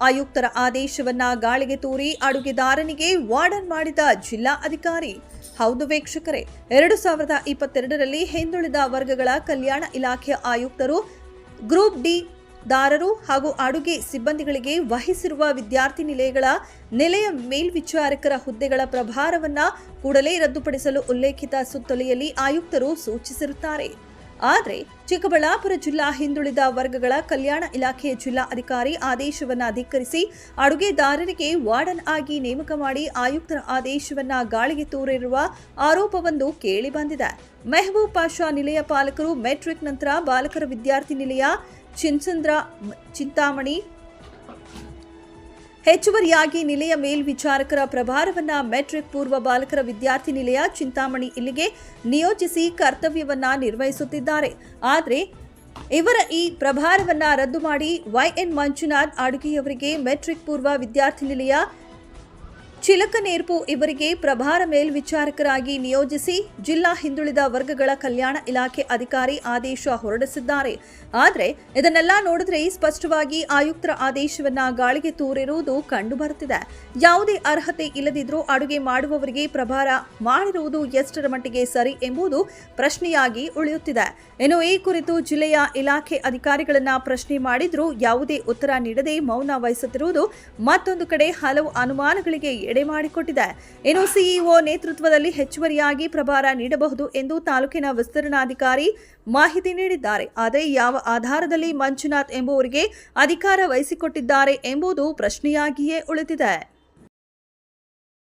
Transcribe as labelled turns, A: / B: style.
A: ಆಯುಕ್ತರ ಆದೇಶವನ್ನ ಗಾಳಿಗೆ ತೂರಿ ಅಡುಗೆದಾರನಿಗೆ ವಾರ್ಡನ್ ಮಾಡಿದ ಜಿಲ್ಲಾ ಅಧಿಕಾರಿ. ಹೌದು ವೀಕ್ಷಕರೇ, ಎರಡು ಸಾವಿರದ ಇಪ್ಪತ್ತೆರಡರಲ್ಲಿ ಹಿಂದುಳಿದ ವರ್ಗಗಳ ಕಲ್ಯಾಣ ಇಲಾಖೆಯ ಆಯುಕ್ತರು, ಗ್ರೂಪ್ ಡಿ ದಾರರು ಹಾಗೂ ಅಡುಗೆ ಸಿಬ್ಬಂದಿಗಳಿಗೆ ವಹಿಸಿರುವ ವಿದ್ಯಾರ್ಥಿ ನಿಲಯಗಳ ನೆಲೆಯ ಮೇಲ್ವಿಚಾರಕರ ಹುದ್ದೆಗಳ ಪ್ರಭಾರವನ್ನ ಕೂಡಲೇ ರದ್ದುಪಡಿಸಲು ಉಲ್ಲೇಖಿತ ಸುತ್ತೋಲೆಯಲ್ಲಿ ಆಯುಕ್ತರು ಸೂಚಿಸಿರುತ್ತಾರೆ. ಆದರೆ ಚಿಕ್ಕಬಳ್ಳಾಪುರ ಜಿಲ್ಲಾ ಹಿಂದುಳಿದ ವರ್ಗಗಳ ಕಲ್ಯಾಣ ಇಲಾಖೆಯ ಜಿಲ್ಲಾ ಅಧಿಕಾರಿ ಆದೇಶವನ್ನು ಧಿಕ್ಕರಿಸಿ ಅಡುಗೆದಾರರಿಗೆ ವಾರ್ಡನ್ ಆಗಿ ನೇಮಕ ಮಾಡಿ ಆಯುಕ್ತರ ಆದೇಶವನ್ನ ಗಾಳಿಗೆ ತೂರಿರುವ ಆರೋಪವೊಂದು ಕೇಳಿ ಬಂದಿದೆ. ಮೆಹಬೂಬ್ ಪಾಷಾ ನಿಲಯ ಪಾಲಕರು ಮೆಟ್ರಿಕ್ ನಂತರ ಬಾಲಕರ ವಿದ್ಯಾರ್ಥಿ ನಿಲಯ, ಚಿನ್ಸಂದ್ರ, ಚಿಂತಾಮಣಿ ಹೆಚ್ಚುವರಿಯಾಗಿ ನಿಲಯ ಮೇಲ್ವಿಚಾರಕರ ಪ್ರಭಾರವನ್ನ ಮೆಟ್ರಿಕ್ ಪೂರ್ವ ಬಾಲಕರ ವಿದ್ಯಾರ್ಥಿ ನಿಲಯ ಚಿಂತಾಮಣಿ ಇಲ್ಲಿಗೆ ನಿಯೋಜಿಸಿ ಕರ್ತವ್ಯವನ್ನ ನಿರ್ವಹಿಸುತ್ತಿದ್ದಾರೆ. ಆದರೆ ಇವರ ಈ ಪ್ರಭಾರವನ್ನ ರದ್ದು ಮಾಡಿ ವೈಎನ್ ಮಂಜುನಾಥ್ ಅಡುಗೆಯವರಿಗೆ ಮೆಟ್ರಿಕ್ ಪೂರ್ವ ವಿದ್ಯಾರ್ಥಿ ನಿಲಯ ಚಿಲಕನೇರ್ಪು ಇವರಿಗೆ ಪ್ರಭಾರ ಮೇಲ್ವಿಚಾರಕರಾಗಿ ನಿಯೋಜಿಸಿ ಜಿಲ್ಲಾ ಹಿಂದುಳಿದ ವರ್ಗಗಳ ಕಲ್ಯಾಣ ಇಲಾಖೆ ಅಧಿಕಾರಿ ಆದೇಶ ಹೊರಡಿಸಿದ್ದಾರೆ. ಆದರೆ ಇದನ್ನೆಲ್ಲ ನೋಡಿದ್ರೆ ಸ್ಪಷ್ಟವಾಗಿ ಆಯುಕ್ತರ ಆದೇಶವನ್ನ ಗಾಳಿಗೆ ತೂರಿರುವುದು ಕಂಡು ಬರುತ್ತಿದೆ ಯಾವುದೇ ಅರ್ಹತೆ ಇಲ್ಲದಿದ್ರೂ ಅಡುಗೆ ಮಾಡುವವರಿಗೆ ಪ್ರಭಾರ ಮಾಡಿರುವುದು ಎಷ್ಟರ ಮಟ್ಟಿಗೆ ಸರಿ ಎಂಬುದು ಪ್ರಶ್ನೆಯಾಗಿ ಉಳಿಯುತ್ತಿದೆ. ಇನ್ನು ಈ ಕುರಿತು ಜಿಲ್ಲೆಯ ಇಲಾಖೆ ಅಧಿಕಾರಿಗಳನ್ನ ಪ್ರಶ್ನೆ ಮಾಡಿದ್ರೂ ಯಾವುದೇ ಉತ್ತರ ನೀಡದೆ ಮೌನ ವಹಿಸುತ್ತಿರುವುದು ಮತ್ತೊಂದು ಕಡೆ ಹಲವು ಅನುಮಾನಗಳಿಗೆ ಎಡೆ ಮಾಡಿಕೊಟ್ಟಿದೆ. ಇನ್ನು ಸಿಇಒ ನೇತೃತ್ವದಲ್ಲಿ ಹೆಚ್ಚುವರಿಯಾಗಿ ಪ್ರಭಾರ ನೀಡಬಹುದು ಎಂದು ತಾಲೂಕಿನ ವಿಸ್ತರಣಾಧಿಕಾರಿ ಮಾಹಿತಿ ನೀಡಿದ್ದಾರೆ. ಆದರೆ ಯಾವ ಆಧಾರದಲ್ಲಿ ಮಂಜುನಾಥ್ ಎಂಬುವರಿಗೆ ಅಧಿಕಾರ ವಹಿಸಿಕೊಟ್ಟಿದ್ದಾರೆ ಎಂಬುದು ಪ್ರಶ್ನೆಯಾಗಿಯೇ ಉಳಿದಿದೆ.